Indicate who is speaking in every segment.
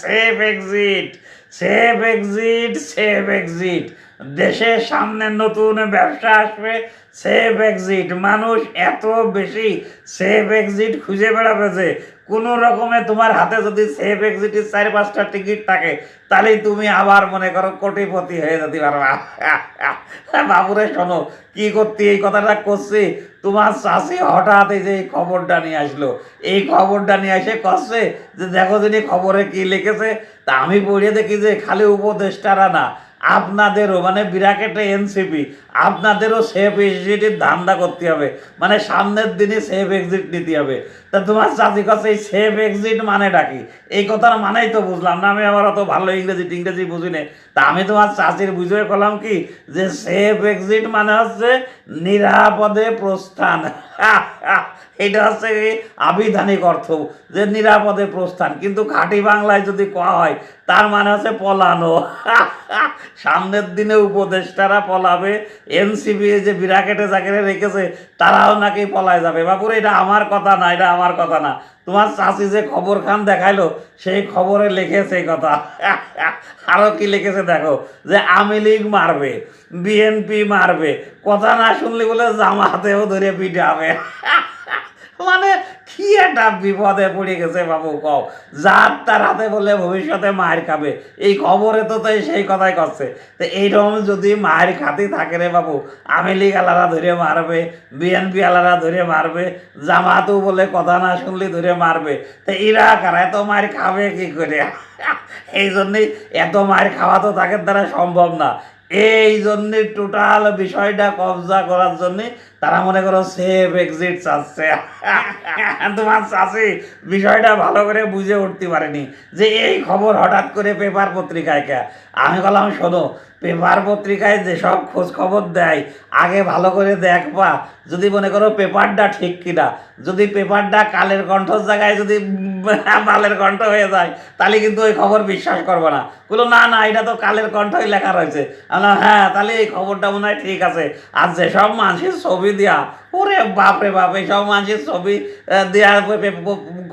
Speaker 1: Safe exit safe exit safe exit দেশের সামনে নতুন ব্যবসা আসবে সেফ এক্সিট মানুষ এত বেশি সেফ এক্সিট খুঁজে বেড়াবে যে, কোনো রকমে তোমার হাতে যদি সেফ এক্সিটের চার পাঁচটা টিকিট থাকে তাহলে তুমি আবার মনে করো কোটিপতি হয়ে যেতে পারবা। বাবুরে শোনো, কি করতে এই কথাটা করছি? তোমার চাষি হঠাৎ এই যে এই খবরটা নিয়ে আসলো। এই খবরটা নিয়ে এসে করছে যে, দেখো যিনি খবরে কি লিখেছে, তা আমি পড়ে দেখি যে, খালি উপদেষ্টারা না আপনাদেরও মানে বিরাকেটে এনসিপি আপনাদেরও সেফ এক্সিটের ধান্দা করতে হবে। মানে সামনের দিনে সেফ এক্সিট নিতে হবে। তা তোমার চাষি কাছে এই সেফ এক্সিট মানেটা কি? এই কথার মানেই তো বুঝলাম না, আমি আবার অত ভালো ইংরেজি টিংরেজি বুঝি না। তা আমি তোমার চাষির বুঝে করলাম কি? যে সেফ এক্সিট মানে হচ্ছে নিরাপদে প্রস্থান। এটা হচ্ছে আবিধানিক অর্থ যে নিরাপদে প্রস্থান। কিন্তু খাঁটি বাংলায় যদি কোয়া হয়, তার মানে হচ্ছে পলানো। সামনের দিনে উপদেষ্টারা পলাবে এনসিবি যে বিরাকেটে চাকরি রেখেছে, তারাও নাকি পলায় যাবে। বাপুর, এটা আমার কথা না, এটা আমার কথা না। তোমার চাষি যে খবর খান দেখাইলো, সেই খবরে লিখেছে কথা। আরও কি লিখেছে দেখো, যে আওয়ামী লীগ মারবে, বিএনপি মারবে, কথা না শুনলে বলে জামাতেও ধরে পিটাবে। মানে কি একটা বিপদে পড়ে গেছে বাবু, কও। যার তার হাতে বলে ভবিষ্যতে মায়ের খাবে। এই খবরে তো তাই সেই কথাই করছে। তো এইরকম যদি মায়ের খাতে থাকে রে বাবু আওয়ামী লীগ আলারা ধরে মারবে, বিএনপি আলারা ধরে মারবে, জামাতও বলে কথা না শুনলে ধরে মারবে। তো এরা কারা? এত মায়ের খাবে কি করে? এই জন্যই এত মায়ের খাওয়া তো তাদের দ্বারা সম্ভব না। এই জন্যে টোটাল বিষয়টা কবজা করার জন্যে তারা মনে করো সেফ এক্সিট চাচ্ছে। তোমার চাষি বিষয়টা ভালো করে বুঝে উঠতে পারেনি যে এই খবর হঠাৎ করে পেপার পত্রিকায় কে? আমি বললাম, শোনো পেপার পত্রিকায় যেসব খোঁজ খবর দেয়, আগে ভালো করে দেখবা। যদি মনে করো পেপারটা ঠিক কিনা, যদি পেপারটা কালের কণ্ঠর জায়গায় যদি বালের কণ্ঠ হয়ে যায়, তাহলে কিন্তু ওই খবর বিশ্বাস করব না। বলো না না, এটা তো কালের কণ্ঠই লেখা রয়েছে। হ্যাঁ তাহলে এই খবরটা মনে হয় ঠিক আছে। আর যেসব মানুষের ছবি দেওয়া ওরে বাপরে বাপ এইসব মানুষের ছবি দেওয়ার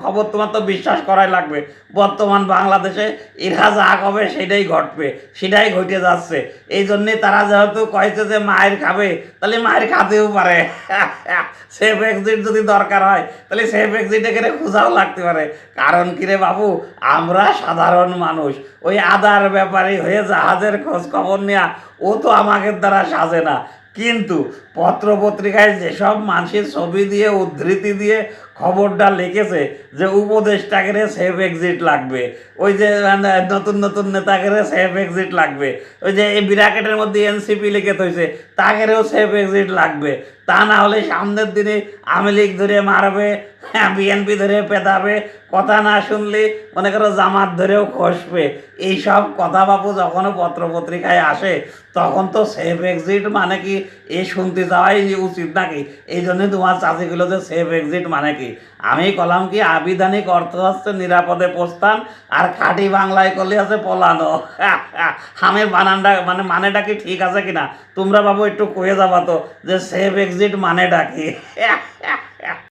Speaker 1: খবর তোমার তো বিশ্বাস করাই লাগবে। বর্তমান বাংলাদেশে এরা যা হবে সেটাই ঘটবে, সেটাই ঘটে যাচ্ছে। এই জন্যে তারা যেহেতু কয়েছে যে মায়ের খাবে, তাহলে মায়ের খাতেও পারে। সেফ এক্সিট যদি দরকার হয়, তাহলে সেফ এক্সিট এখানে খোঁজাও লাগতে পারে। কারণ কিরে বাবু, আমরা সাধারণ মানুষ, ওই আদার ব্যাপারে হয়ে জাহাজের খোঁজ খবর নেওয়া ও তো আমাকে দ্বারা সাজে না। কিন্তু পত্র পত্রিকায় যেসব মানুষের ছবি দিয়ে উদ্ধৃতি দিয়ে খবরটা লিখেছে যে উপদেষ্টাকে সেফ এক্সিট লাগবে। ওই যে মানে নতুন নতুন নেতাকে সেফ এক্সিট লাগবে। ওই যে, এই বিরাকেটের মধ্যে এনসিপি লিখে থইছে তাকেও সেফ এক্সিট লাগবে। তা না হলে সামনের দিনে আওয়ামী লীগ ধরে মারবে হ্যাঁ বিএনপি ধরে পেতাবে কথা না শুনলে মনে করো জামাত ধরেও খসবে। এইসব কথা বাবু যখন পত্র পত্রিকায় আসে, তখন তো সেফ এক্সিট মানে কি? এ শুনতে যাওয়াই উচিত নাকি? এই জন্য তোমার চাষিগুলো যে সেফ এক্সিট মানে কি? আমি কলাম কি আবিধানিক অর্থ হচ্ছে নিরাপদে প্রস্থান, আর খাঁটি বাংলায় করলে আছে পলানো। আমি বানানটা মানে মানেটা কি ঠিক আছে কিনা? তোমরা বাবু একটু কয়ে যাবা তো, যে সেফ এক্সিট মানেটা কি?